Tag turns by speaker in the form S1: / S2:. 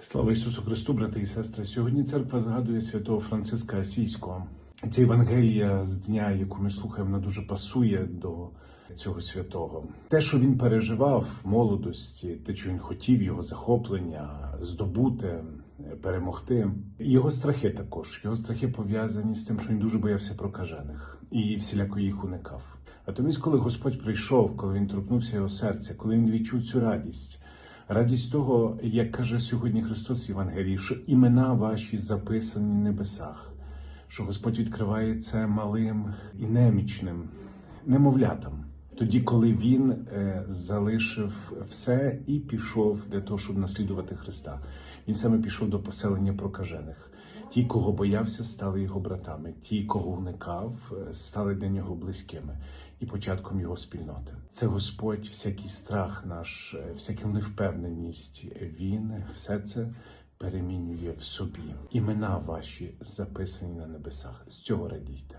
S1: Слава Ісусу Христу, брати і сестри. Сьогодні церква згадує святого Франциска Асійського. Ця Євангелія з дня, яку ми слухаємо, вона дуже пасує до цього святого. Те, що він переживав в молодості, те, що він хотів, його захоплення, здобути, перемогти. Його страхи також. Його страхи пов'язані з тим, що він дуже боявся прокажених і всіляко їх уникав. А тому, коли Господь прийшов, коли він торкнувся його серця, коли він відчув цю радість. Радість того, як каже сьогодні Христос в Євангелії, що імена ваші записані в небесах, що Господь відкриває це малим і немічним немовлятам. Тоді, коли він е, залишив все і пішов для того, щоб наслідувати Христа, він саме пішов до поселення прокажених. Ті, кого боявся, стали його братами. Ті, кого уникав, е, стали для нього близькими і початком його спільноти. Це Господь, всякий страх наш, е, всяку невпевненість. Він все це перемінює в собі. Імена ваші записані на небесах. З цього радійте.